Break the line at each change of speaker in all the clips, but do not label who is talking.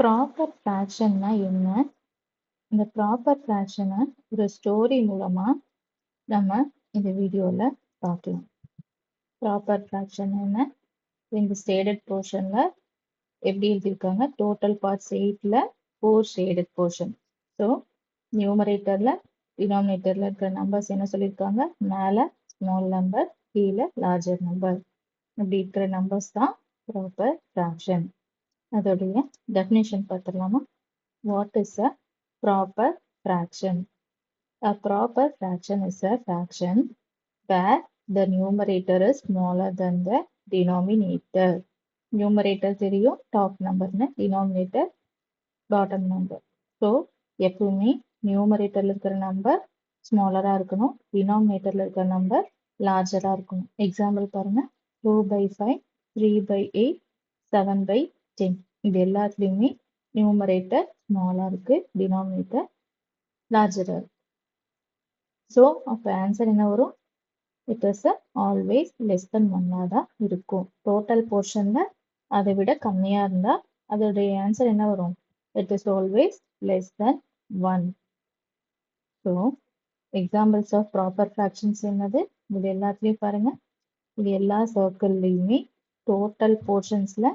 Proper ஃப்ராக்ஷன்னா என்ன? இந்த proper ஃப்ராக்ஷனை ஒரு ஸ்டோரி மூலமாக நம்ம இந்த வீடியோவில் பார்க்கலாம். ப்ராப்பர் ஃப்ராக்ஷன் என்ன? இந்த ஸ்டேடட் போர்ஷனில் எப்படி எழுதியிருக்காங்க? டோட்டல் பார்ட்ஸ் எயிட்டில் ஃபோர் ஷேடட் போர்ஷன் ஸோ நியூமரேட்டரில் டினாமினேட்டரில் இருக்கிற நம்பர்ஸ் என்ன சொல்லியிருக்காங்க? மேலே ஸ்மால் நம்பர் கீழே லார்ஜர் நம்பர் இப்படி இருக்கிற நம்பர்ஸ் தான் ப்ராப்பர் ஃப்ராக்ஷன் அதோடைய டெஃபினேஷன் பார்த்துடலாமா what is a proper fraction A proper fraction is a fraction where the numerator is smaller than the denominator. Numerator தெரியும் டாப் நம்பர்னு denominator பாட்டம் நம்பர் ஸோ எப்பவுமே நியூமரேட்டரில் இருக்கிற நம்பர் ஸ்மாலராக இருக்கணும். டினாமினேட்டரில் இருக்கிற நம்பர் லார்ஜராக இருக்கணும். எக்ஸாம்பிள் பாருங்க. Two by five three by eight seven by ten இது எல்லாத்துலேயுமே நியூமரேட்டர் ஸ்மாலாக இருக்குது டினாமினேட்டர் லார்ஜராக இருக்கு. ஸோ அப்போ ஆன்சர் என்ன வரும்? It is always less than ஒன்னாக தான் இருக்கும். டோட்டல் போர்ஷனில் அதை விட கம்மியாக இருந்தால் அதோடைய ஆன்சர் என்ன வரும்? It is always less than one so examples of proper fractions என்னது? இது எல்லாத்துலேயும் பாருங்கள் இது எல்லா சர்க்கிள்லையுமே டோட்டல் போர்ஷன்ஸில்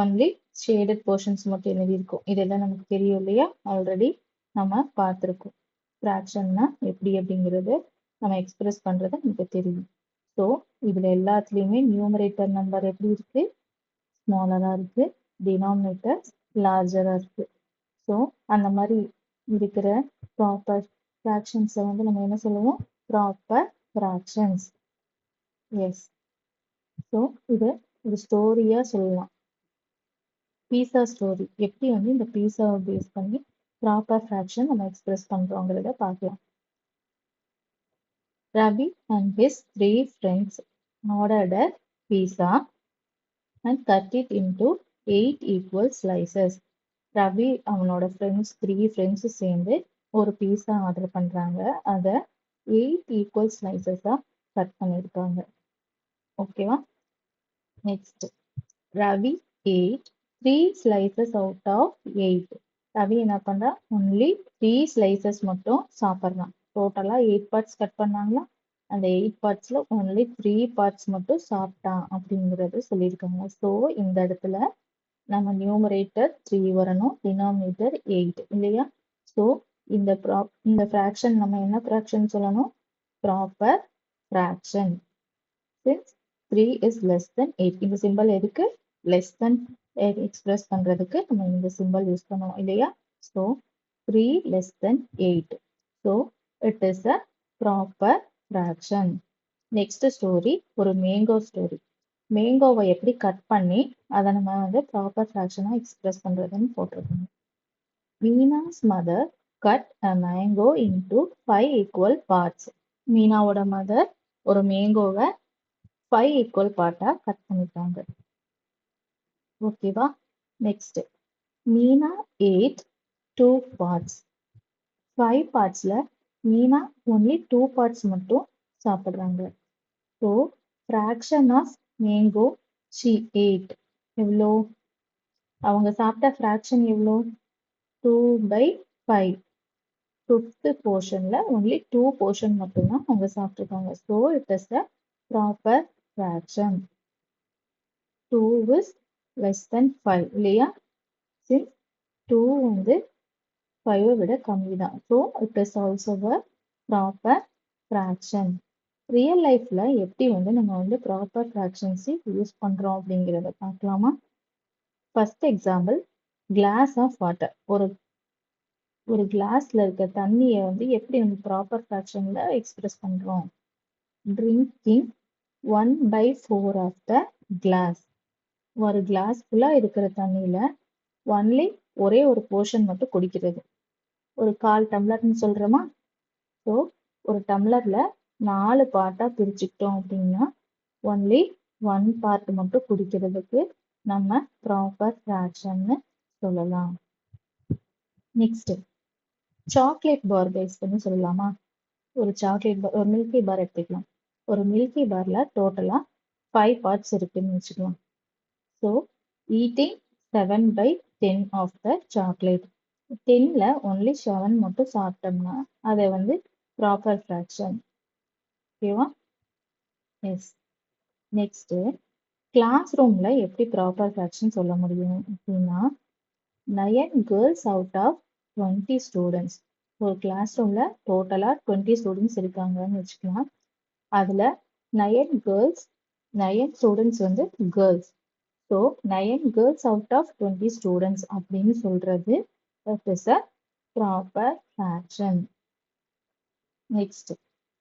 ஒன்லி ஷேடட் போர்ஷன்ஸ் மட்டும் எழுதியிருக்கும். இதெல்லாம் நமக்கு தெரியும் இல்லையா? ஆல்ரெடி நம்ம பார்த்துருக்கோம். ஃப்ராக்ஷன்னா எப்படி அப்படிங்கிறது நம்ம எக்ஸ்பிரஸ் பண்ணுறது நமக்கு தெரியும். ஸோ இதில் எல்லாத்துலேயுமே நியூமரேட்டர் நம்பர் எப்படி இருக்கு? ஸ்மாலராக இருக்கு. டினாமினேட்டர் லார்ஜராக இருக்கு. ஸோ அந்த மாதிரி இருக்கிற ப்ராப்பர் ஃப்ராக்ஷன்ஸை வந்து நம்ம என்ன சொல்லுவோம்? ப்ராப்பர் ஃப்ராக்ஷன்ஸ் எஸ் ஸோ இது ஒரு ஸ்டோரியாக சொல்லலாம். பீஸா ஸ்டோரி எப்படி வந்து இந்த பீஸாவை பேஸ் பண்ணி ப்ராப்பர் ஃப்ராக்ஷன் நம்ம எக்ஸ்பிரஸ் பண்ணுறோங்கிறத பார்க்கலாம். Ravi and his three friends ordered a pizza and cut it into eight equal slices Ravi அவனோட ஃப்ரெண்ட்ஸ் த்ரீ ஃப்ரெண்ட்ஸும் சேர்ந்து ஒரு பீஸா ஆர்டர் பண்ணுறாங்க அதை எயிட் ஈக்குவல் ஸ்லைசஸாக கட் பண்ணியிருக்காங்க. ஓகேவா next Ravi ate three slices out of eight Ravi என்ன பண்ணுறா ஒன்லி த்ரீ ஸ்லைசஸ் மட்டும் சாப்பிட்றான் டோட்டலாக எயிட் பார்ட்ஸ் கட் பண்ணாங்களா? அந்த எயிட் பார்ட்ஸில் ஒன்லி த்ரீ பார்ட்ஸ் மட்டும் சாப்பிட்டான் அப்படிங்கிறது சொல்லியிருக்காங்க. ஸோ இந்த இடத்துல நம்ம நியூமரேட்டர் த்ரீ வரணும் டினாமினேட்டர் எயிட் இல்லையா? ஸோ இந்த ப்ரா இந்த ஃப்ராக்ஷன் நம்ம என்ன ஃப்ராக்ஷன் சொல்லணும்? Proper fraction since three is less than eight இந்த சிம்பிள் எதுக்கு? லெஸ் தென் எக்ஸ்பிரஸ் பண்ணுறதுக்கு நம்ம இந்த சிம்பிள் யூஸ் பண்ணுவோம் இல்லையா? So three less than eight so it is a proper fraction next story ஒரு மேங்கோ ஸ்டோரி மேங்கோவை எப்படி கட் பண்ணி அதை நம்ம வந்து ப்ராப்பர் ஃப்ராக்ஷனாக எக்ஸ்பிரஸ் பண்ணுறதுன்னு போட்டிருக்கோம். Meena's mother cut a mango into five equal parts மீனாவோட mother ஒரு மேங்கோவை ஃபைவ் ஈக்குவல் பார்ட்டாக கட் பண்ணிட்டாங்க. ஓகேவா next Meena ate two parts five பார்ட்ஸில் Meena only two parts மட்டும் சாப்பிட்றாங்க. So fraction of mango she ate எவ்வளோ? அவங்க சாப்பிட்ட ஃப்ராக்ஷன் எவ்வளோ? டூ பை ஃபைவ் ஃபிஃப்த்து போர்ஷனில் ஒன்லி டூ போர்ஷன் மட்டும்தான் அவங்க சாப்பிட்ருக்காங்க so it is the proper fraction two is less than five இல்லையா? சின்ஸ் டூ வந்து ஃபைவை விட கம்மி தான் so it is also a proper fraction real லைஃப்பில் எப்படி வந்து நம்ம வந்து ப்ராப்பர் ஃப்ராக்ஷன்ஸை யூஸ் பண்ணுறோம் அப்படிங்கிறத பார்க்கலாமா? First example glass of water ஒரு ஒரு கிளாஸில் இருக்க தண்ணியை வந்து எப்படி வந்து ப்ராப்பர் ஃப்ராக்ஷனில் எக்ஸ்பிரஸ் பண்ணுறோம் drinking one by four of the glass ஒரு கிளாஸ் ஃபுல்லாக இருக்கிற தண்ணியில் ஒன்லி ஒரே ஒரு போர்ஷன் மட்டும் குடிக்கிறது. ஒரு கால் டம்ளர்னு சொல்கிறோமா ஸோ ஒரு டம்ளரில் நாலு பார்ட்டாக பிரிச்சுக்கிட்டோம் அப்படின்னா ஒன்லி ஒன் பார்ட் மட்டும் குடிக்கிறதுக்கு நம்ம ப்ராப்பர் ஃப்ராக்ஷன்னு சொல்லலாம். நெக்ஸ்ட் சாக்லேட் பார் பேஸ் பண்ணி சொல்லலாமா? ஒரு சாக்லேட் பார் ஒரு மில்கி பார் எடுத்துக்கலாம். ஒரு மில்கி பாரில் டோட்டலாக ஃபைவ் பார்ட்ஸ் இருக்குன்னு வச்சுக்கலாம். So eating seven by ten of the chocolate டென்ல only seven மட்டும் சாப்பிட்டோம்னா அதை வந்து ப்ராப்பர் ஃப்ராக்ஷன் ஓகேவா எஸ் நெக்ஸ்ட்டு கிளாஸ் ரூமில் எப்படி ப்ராப்பர் ஃப்ராக்ஷன் சொல்ல முடியும் அப்படின்னா nine girls out of twenty students ஒரு கிளாஸ் ரூமில் டோட்டலாக டுவெண்ட்டி ஸ்டூடெண்ட்ஸ் இருக்காங்கன்னு வச்சுக்கலாம். அதில் நயன் கேர்ள்ஸ் நயன் ஸ்டூடெண்ட்ஸ் வந்து girls so nine girls out of twenty students அப்படின்னு சொல்கிறது that is a proper fraction next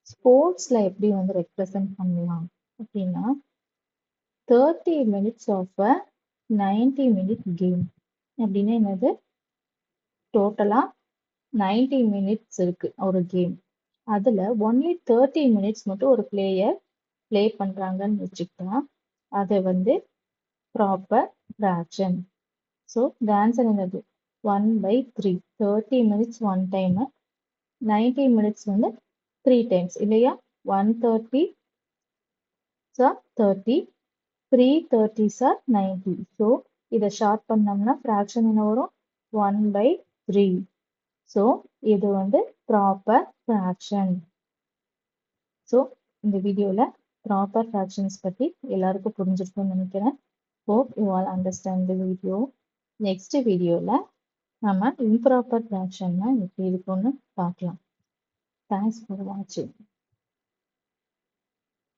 ஸ்போர்ட்ஸில் எப்படி வந்து ரெப்ரசன்ட் பண்ணலாம் அப்படின்னா thirty minutes of a ninety minute game அப்படின்னா என்னது? டோட்டலாக நைன்டி மினிட்ஸ் இருக்கு ஒரு கேம் அதில் ஒன்லி தேர்ட்டி மினிட்ஸ் மட்டும் ஒரு பிளேயர் ப்ளே பண்ணுறாங்கன்னு வச்சுக்கிட்டா அதை வந்து ப்ராப்பர் ஃப்ராக்ஷன் ஸோ இந்த ஆன்சர் என்னது? One by three thirty minutes one time ninety minutes வந்து த்ரீ டைம்ஸ் இல்லையா? One thirty sir thirty three thirty sir ninety so இதை ஷார்ட் பண்ணோம்னா ஃப்ராக்ஷன் என்ன வரும்? ஒன் பை த்ரீ ஸோ இது வந்து ப்ராப்பர் ஃப்ராக்ஷன் ஸோ இந்த வீடியோவில் ப்ராப்பர் ஃப்ராக்ஷன்ஸ் பற்றி எல்லாருக்கும் புரிஞ்சிருக்கும்னு நினைக்கிறேன். Hope you all understand the video next வீடியோவில் நம்ம இம்ப்ராப்பர் ஃபேக்ஷன்லாம் எப்படி இருக்கும்னு பார்க்கலாம். தேங்க்ஸ் ஃபார் வாட்சிங்